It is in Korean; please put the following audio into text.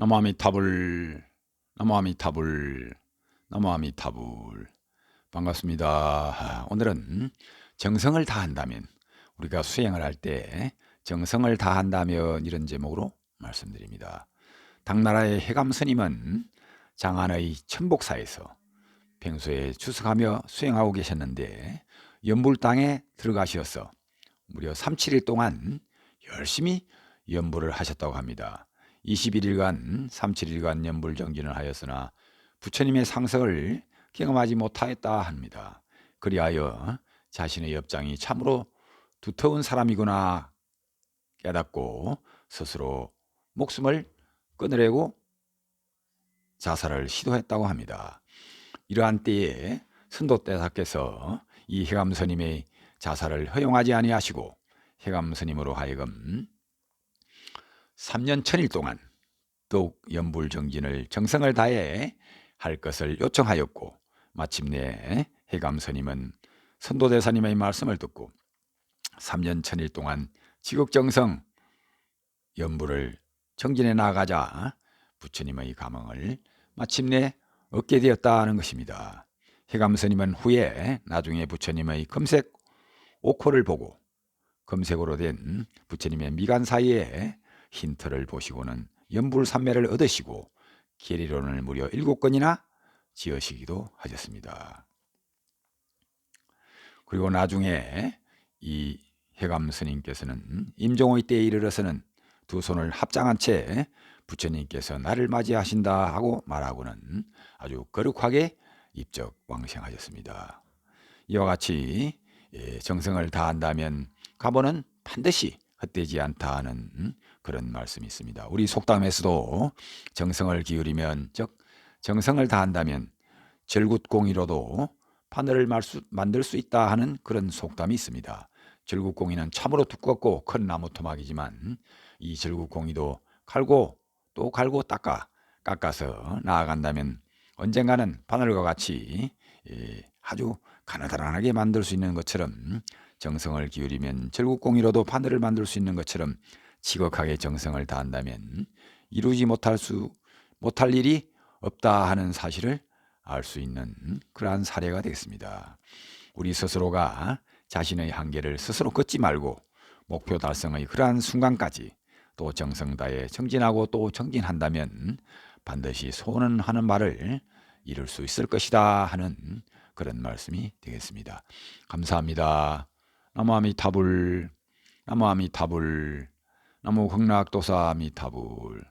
나무아미타불 나무아미타불 나무아미타불 반갑습니다. 아, 오늘은 정성을 다한다면 우리가 수행을 할 때 정성을 다한다면 이런 제목으로 말씀드립니다. 당나라의 해감 스님은 장안의 천복사에서 평소에 추석하며 수행하고 계셨는데 연불 땅에 들어가셔서 무려 3, 7일 동안 열심히 연불을 하셨다고 합니다. 21일간 37일간 연불 정진을 하였으나 부처님의 상석을 경험하지 못하였다 합니다. 그리하여 자신의 업장이 참으로 두터운 사람이구나 깨닫고 스스로 목숨을 끊으려고 자살을 시도했다고 합니다. 이러한 때에 선도대사께서 이 해감스님의 자살을 허용하지 아니하시고 해감스님으로 하여금 3년 천일 동안 더욱 연불 정진을 정성을 다해 할 것을 요청하였고 마침내 해감스님은 선도대사님의 말씀을 듣고 3년 천일 동안 지극정성 연불을 정진해 나가자 부처님의 감흥을 마침내 얻게 되었다는 것입니다. 해감스님은 후에 나중에 부처님의 검색 옥호를 보고 검색으로 된 부처님의 미간 사이에 힌트를 보시고는 연불산매를 얻으시고 계리론을 무려 일곱 건이나 지으시기도 하셨습니다. 그리고 나중에 이 해감 스님께서는 임종의 때에 이르러서는 두 손을 합장한 채 부처님께서 나를 맞이하신다 하고 말하고는 아주 거룩하게 입적 왕생하셨습니다. 이와 같이 예, 정성을 다한다면 가보는 반드시 헛되지 않다 하는 그런 말씀이 있습니다. 우리 속담에서도 정성을 기울이면 즉 정성을 다한다면 절굿공이로도 바늘을 만들 수 있다 하는 그런 속담이 있습니다. 절굿공이는 참으로 두껍고 큰 나무 토막이지만 이 절굿공이도 갈고 또 갈고 닦아 깎아서 나아간다면 언젠가는 바늘과 같이 예, 아주 가느다란하게 만들 수 있는 것처럼 정성을 기울이면 절국공이로도 바늘을 만들 수 있는 것처럼 지극하게 정성을 다한다면 이루지 못할 수 못할 일이 없다 하는 사실을 알 수 있는 그러한 사례가 되겠습니다. 우리 스스로가 자신의 한계를 스스로 걷지 말고 목표 달성의 그러한 순간까지 또 정성 다해 정진하고 또 정진한다면 반드시 소원하는 말을 이룰 수 있을 것이다 하는 그런 말씀이 되겠습니다. 감사합니다. 나무아미타불 나무아미타불 나무 극락도사 아미타불